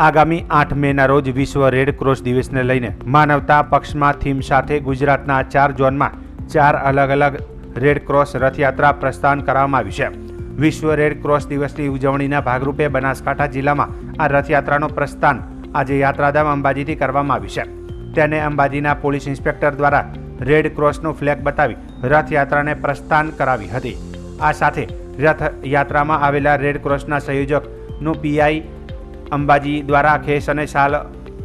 આગામી આઠ મેના રોજ વિશ્વ રેડ ક્રોસ દિવસને લઈને માનવતા પક્ષમાં થીમ સાથે ગુજરાતના ચાર ઝોનમાં ચાર અલગ અલગ રેડ ક્રોસ રથયાત્રા પ્રસ્થાન કરવામાં આવી છે. વિશ્વ રેડ ક્રોસ દિવસની ઉજવણીના ભાગરૂપે બનાસકાંઠા જિલ્લામાં આ રથયાત્રાનો પ્રસ્થાન આજે યાત્રાધામ અંબાજીથી કરવામાં આવી છે. તેને અંબાજીના પોલીસ ઇન્સ્પેક્ટર દ્વારા રેડ ક્રોસનું ફ્લેગ બતાવી રથયાત્રાને પ્રસ્થાન કરાવી હતી. આ સાથે રથયાત્રામાં આવેલા રેડ ક્રોસના સંયોજકનું પીઆઈ અંબાજી દ્વારા ખેસ અને શાલ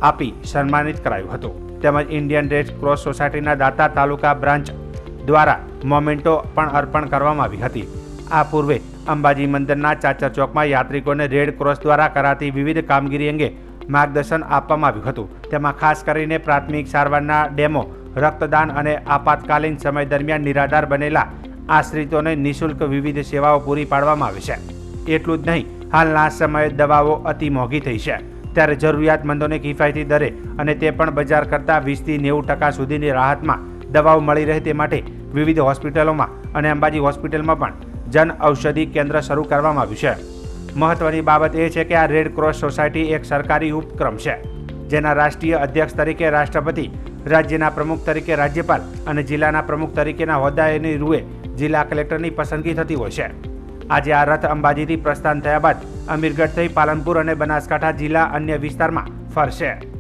આપી સન્માનિત કરાયું હતું. તેમજ ઇન્ડિયન રેડ ક્રોસ સોસાયટીના દાતા તાલુકા બ્રાન્ચ દ્વારા મોમેન્ટો પણ અર્પણ કરવામાં આવી હતી. આ પૂર્વે અંબાજી મંદિરના ચાચર ચોકમાં યાત્રિકોને રેડ ક્રોસ દ્વારા કરાતી વિવિધ કામગીરી અંગે માર્ગદર્શન આપવામાં આવ્યું હતું. તેમાં ખાસ કરીને પ્રાથમિક સારવારના ડેમો, રક્તદાન અને આપાતકાલીન સમય દરમિયાન નિરાધાર બનેલા આશ્રિતોને નિઃશુલ્ક વિવિધ સેવાઓ પૂરી પાડવામાં આવી છે. એટલું જ નહીં હાલના સમયે દવાઓ અતિ મોંઘી થઈ છે. ત્યારે જરૂરિયાતમંદોને કિફાયતી દરે અને તે પણ બજાર કરતાં વીસથી નેવું ટકા સુધીની રાહતમાં દવાઓ મળી રહે તે માટે વિવિધ હોસ્પિટલોમાં અને અંબાજી હોસ્પિટલમાં પણ જન ઔષધિ કેન્દ્ર શરૂ કરવામાં આવ્યું છે. મહત્વની બાબત એ છે કે આ રેડ ક્રોસ સોસાયટી એક સરકારી ઉપક્રમ છે, જેના રાષ્ટ્રીય અધ્યક્ષ તરીકે રાષ્ટ્રપતિ, રાજ્યના પ્રમુખ તરીકે રાજ્યપાલ અને જિલ્લાના પ્રમુખ તરીકેના હોદ્દાની રૂએ જિલ્લા કલેક્ટરની પસંદગી થતી હોય છે. આજે આ રથ અંબાજીથી પ્રસ્થાન થયા બાદ અમીરગઢ થઈ પાલનપુર અને બનાસકાંઠા જિલ્લા અન્ય વિસ્તારમાં ફરશે.